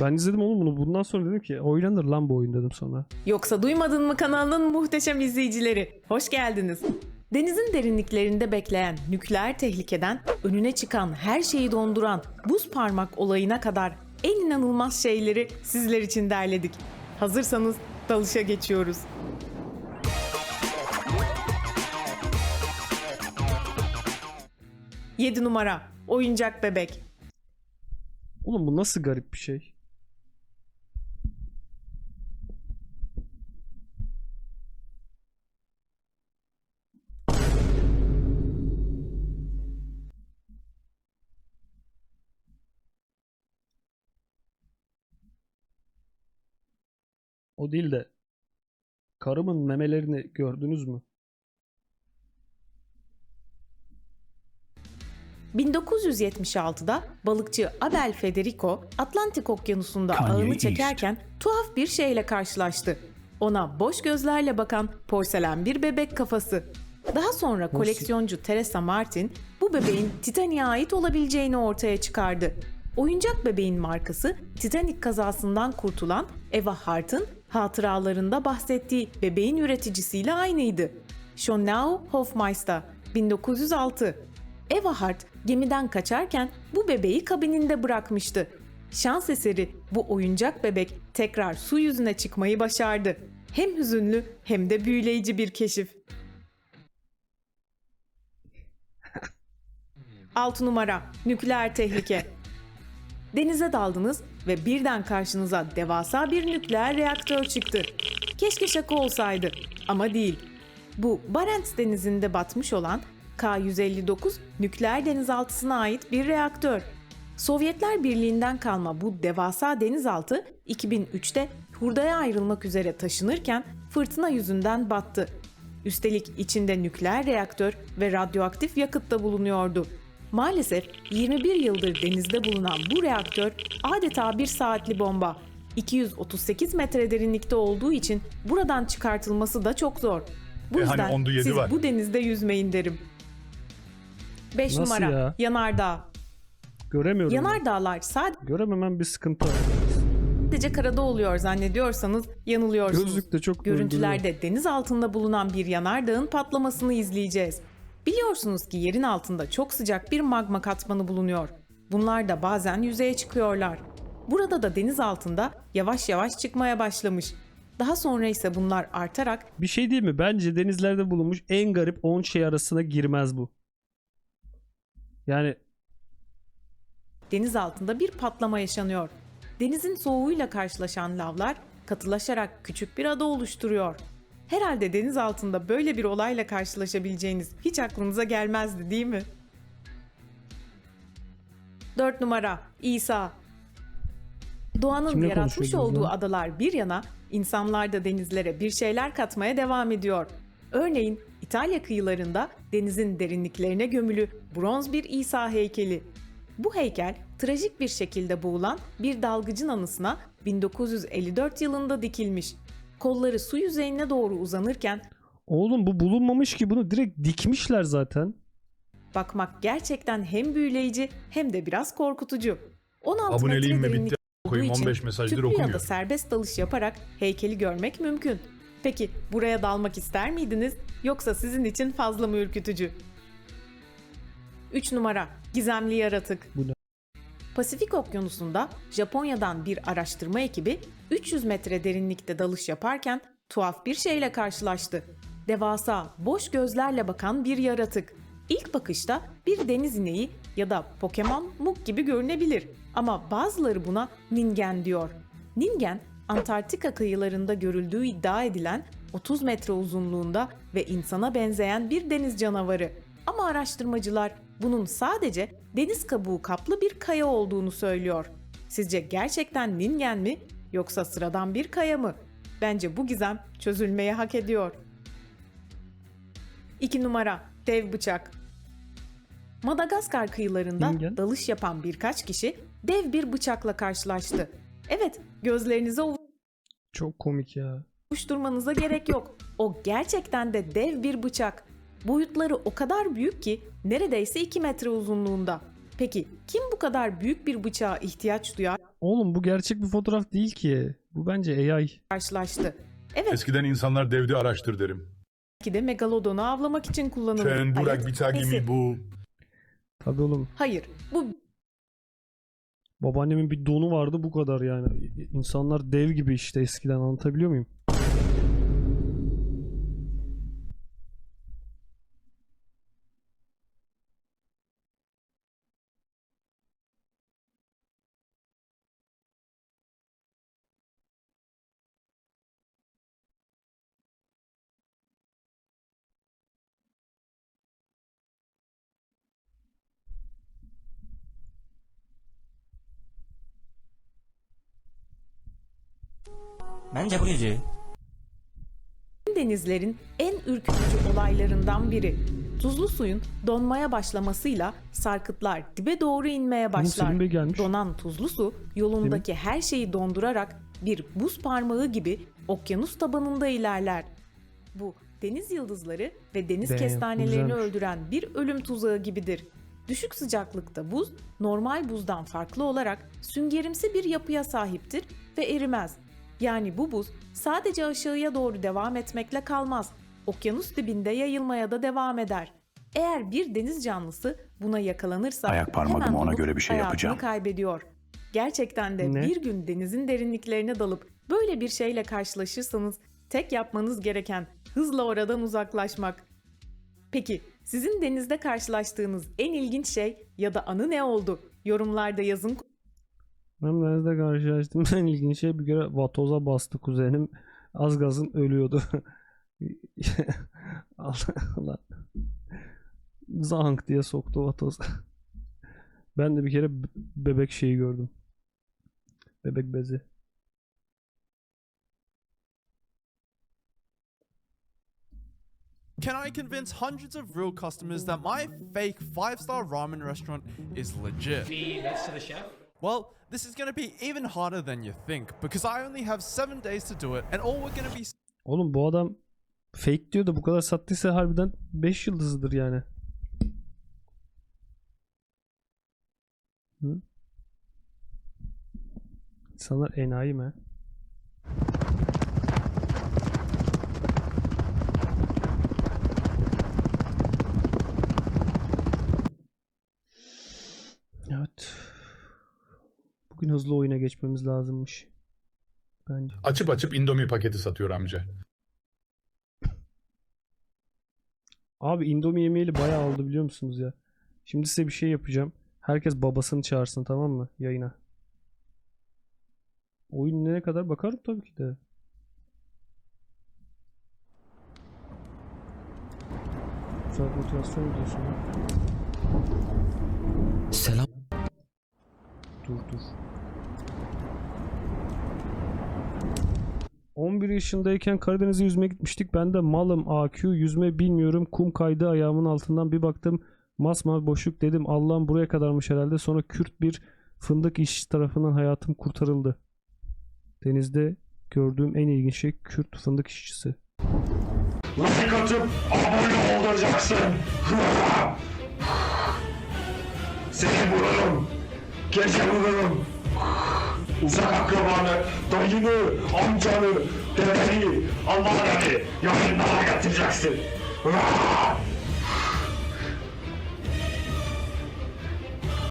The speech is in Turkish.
Ben izledim oğlum bunu. Bundan sonra dedim ki oynanır lan bu oyun dedim sonra. Yoksa duymadın mı kanalının muhteşem izleyicileri? Hoş geldiniz. Denizin derinliklerinde bekleyen nükleer tehlikeden önüne çıkan her şeyi donduran buz parmak olayına kadar en inanılmaz şeyleri sizler için derledik. Hazırsanız dalışa geçiyoruz. Yedi numara oyuncak bebek. Oğlum bu nasıl garip bir şey? O değil de karımın memelerini gördünüz mü? 1976'da balıkçı Abel Federico Atlantik Okyanusu'nda ağını çekerken tuhaf bir şeyle karşılaştı. Ona boş gözlerle bakan porselen bir bebek kafası. Daha sonra koleksiyoncu Teresa Martin bu bebeğin Titanic'e ait olabileceğini ortaya çıkardı. Oyuncak bebeğin markası Titanic kazasından kurtulan Eva Hart'ın hatıralarında bahsettiği bebeğin üreticisiyle aynıydı. Schonau Hofmeister 1906 Eva Hart gemiden kaçarken bu bebeği kabininde bırakmıştı. Şans eseri bu oyuncak bebek tekrar su yüzüne çıkmayı başardı. Hem hüzünlü hem de büyüleyici bir keşif. 6 numara nükleer tehlike. Denize daldınız ve birden karşınıza devasa bir nükleer reaktör çıktı. Keşke şaka olsaydı ama değil. Bu Barents denizinde batmış olan K-159 nükleer denizaltısına ait bir reaktör. Sovyetler Birliği'nden kalma bu devasa denizaltı 2003'te hurdaya ayrılmak üzere taşınırken fırtına yüzünden battı. Üstelik içinde nükleer reaktör ve radyoaktif yakıt da bulunuyordu. Maalesef 21 yıldır denizde bulunan bu reaktör adeta bir saatli bomba. 238 metre derinlikte olduğu için buradan çıkartılması da çok zor. Bu E hani yüzden onda yedi siz var. bu denizde yüzmeyin derim. 5 Nasıl numara ya? yanardağ. Göremiyorum. ya. Yanardağlar Görememem bir sıkıntı. sadece karada oluyor zannediyorsanız yanılıyorsunuz. Gözlük de çok. Görüntülerde deniz altında bulunan bir yanardağın patlamasını izleyeceğiz. Biliyorsunuz ki yerin altında çok sıcak bir magma katmanı bulunuyor. Bunlar da bazen yüzeye çıkıyorlar. Burada da deniz altında yavaş yavaş çıkmaya başlamış. Daha sonra ise bunlar artarak Bir şey değil mi? Bence denizlerde bulunmuş en garip 10 şey arasına girmez bu. Yani deniz altında bir patlama yaşanıyor. Denizin soğuğuyla karşılaşan lavlar katılaşarak küçük bir ada oluşturuyor. Herhalde deniz altında böyle bir olayla karşılaşabileceğiniz hiç aklınıza gelmezdi değil mi? 4 numara İsa Doğanın Kimle yaratmış olduğu lan? adalar bir yana, insanlar da denizlere bir şeyler katmaya devam ediyor. Örneğin İtalya kıyılarında denizin derinliklerine gömülü bronz bir İsa heykeli. Bu heykel trajik bir şekilde boğulan bir dalgıcın anısına 1954 yılında dikilmiş. Kolları su yüzeyine doğru uzanırken oğlum bu bulunmamış ki bunu direkt dikmişler zaten. bakmak gerçekten hem büyüleyici hem de biraz korkutucu. 16 Aboneliğim mi metre bitti? derinlik Koyayım olduğu için 15 mesajdır tüplü ya da okumuyor. serbest dalış yaparak heykeli görmek mümkün. Peki buraya dalmak ister miydiniz yoksa sizin için fazla mı ürkütücü? 3 numara Gizemli Yaratık Bu ne? Pasifik Okyanusu'nda Japonya'dan bir araştırma ekibi 300 metre derinlikte dalış yaparken tuhaf bir şeyle karşılaştı. Devasa, boş gözlerle bakan bir yaratık. İlk bakışta bir deniz ineği ya da Pokemon Muk gibi görünebilir ama bazıları buna ningen diyor. Ningen, Antarktika kıyılarında görüldüğü iddia edilen 30 metre uzunluğunda ve insana benzeyen bir deniz canavarı. Ama araştırmacılar bunun sadece deniz kabuğu kaplı bir kaya olduğunu söylüyor. Sizce gerçekten ningen mi yoksa sıradan bir kaya mı? Bence bu gizem çözülmeye hak ediyor. 2 numara dev bıçak. Madagaskar kıyılarında Ningen? dalış yapan birkaç kişi dev bir bıçakla karşılaştı. Evet, gözlerinize Çok komik ya. Uçturmanıza gerek yok. O gerçekten de dev bir bıçak. Boyutları o kadar büyük ki neredeyse 2 metre uzunluğunda. Peki kim bu kadar büyük bir bıçağa ihtiyaç duyar Oğlum bu gerçek bir fotoğraf değil ki. Bu bence AI. karşılaştı? Evet Eskiden insanlar devdi araştır derim. belki de megalodonu avlamak için kullanıldı. Sen Burak Evet, Bitagi neyse. mi bu? Tabii oğlum. Hayır bu Babaannemin bir donu vardı bu kadar yani. İnsanlar dev gibi işte eskiden anlatabiliyor muyum? Bence burayı. denizlerin en ürkütücü olaylarından biri. Tuzlu suyun donmaya başlamasıyla sarkıtlar dibe doğru inmeye başlar. Gelmiş. Donan tuzlu su yolundaki her şeyi dondurarak bir buz parmağı gibi okyanus tabanında ilerler. Bu deniz yıldızları ve deniz Damn, bu kestanelerini güzelmiş. öldüren bir ölüm tuzağı gibidir. Düşük sıcaklıkta buz normal buzdan farklı olarak süngerimsi bir yapıya sahiptir ve erimez. Yani bu buz sadece aşağıya doğru devam etmekle kalmaz. Okyanus dibinde yayılmaya da devam eder. Eğer bir deniz canlısı buna yakalanırsa Ayak parmağımı ona göre bir şey yapacağım. kaybediyor. Gerçekten de Ne? bir gün denizin derinliklerine dalıp böyle bir şeyle karşılaşırsanız tek yapmanız gereken hızla oradan uzaklaşmak. Peki sizin denizde karşılaştığınız en ilginç şey ya da anı ne oldu? Yorumlarda yazın. Ben denizde karşılaştım. En ilginç şey bir kere vatoza bastı kuzenim. Az gazın ölüyordu. Allah Allah. Zank diye soktu vatoz. Ben de bir kere be- bebek şeyi gördüm. Bebek bezi. Can I convince hundreds of real customers that my fake five star ramen restaurant is legit? Be next to the chef. Well, this is to be even harder than you think because I only have seven days to do it, and all we're to be Oğlum bu adam fake diyor da bu kadar sattıysa harbiden 5 yıldızıdır yani. Hı? İnsanlar enayi mi? Evet. Bugün hızlı oyuna geçmemiz lazımmış. Bence. Açıp açıp Indomie paketi satıyor amca. Abi Indomie yemeğiyle bayağı oldu biliyor musunuz ya? Şimdi size bir şey yapacağım. Herkes babasını çağırsın tamam mı? Yayına. Oyun nereye kadar bakarım tabii ki de. Güzel motivasyon videosu. Selam. Dur dur. 11 yaşındayken Karadeniz'e yüzmeye gitmiştik. Ben de malım AQ yüzme bilmiyorum. Kum kaydı ayağımın altından bir baktım. Masmavi boşluk dedim. Allah'ım buraya kadarmış herhalde. Sonra Kürt bir fındık işçi tarafından hayatım kurtarıldı. Denizde gördüğüm en ilginç şey Kürt fındık işçisi. Like atıp abone olacaksın. Seni bulurum. Gece bulurum. Uzak akrabanı, dayını, amcanı, dedeni, anneanneni yayınlara getireceksin.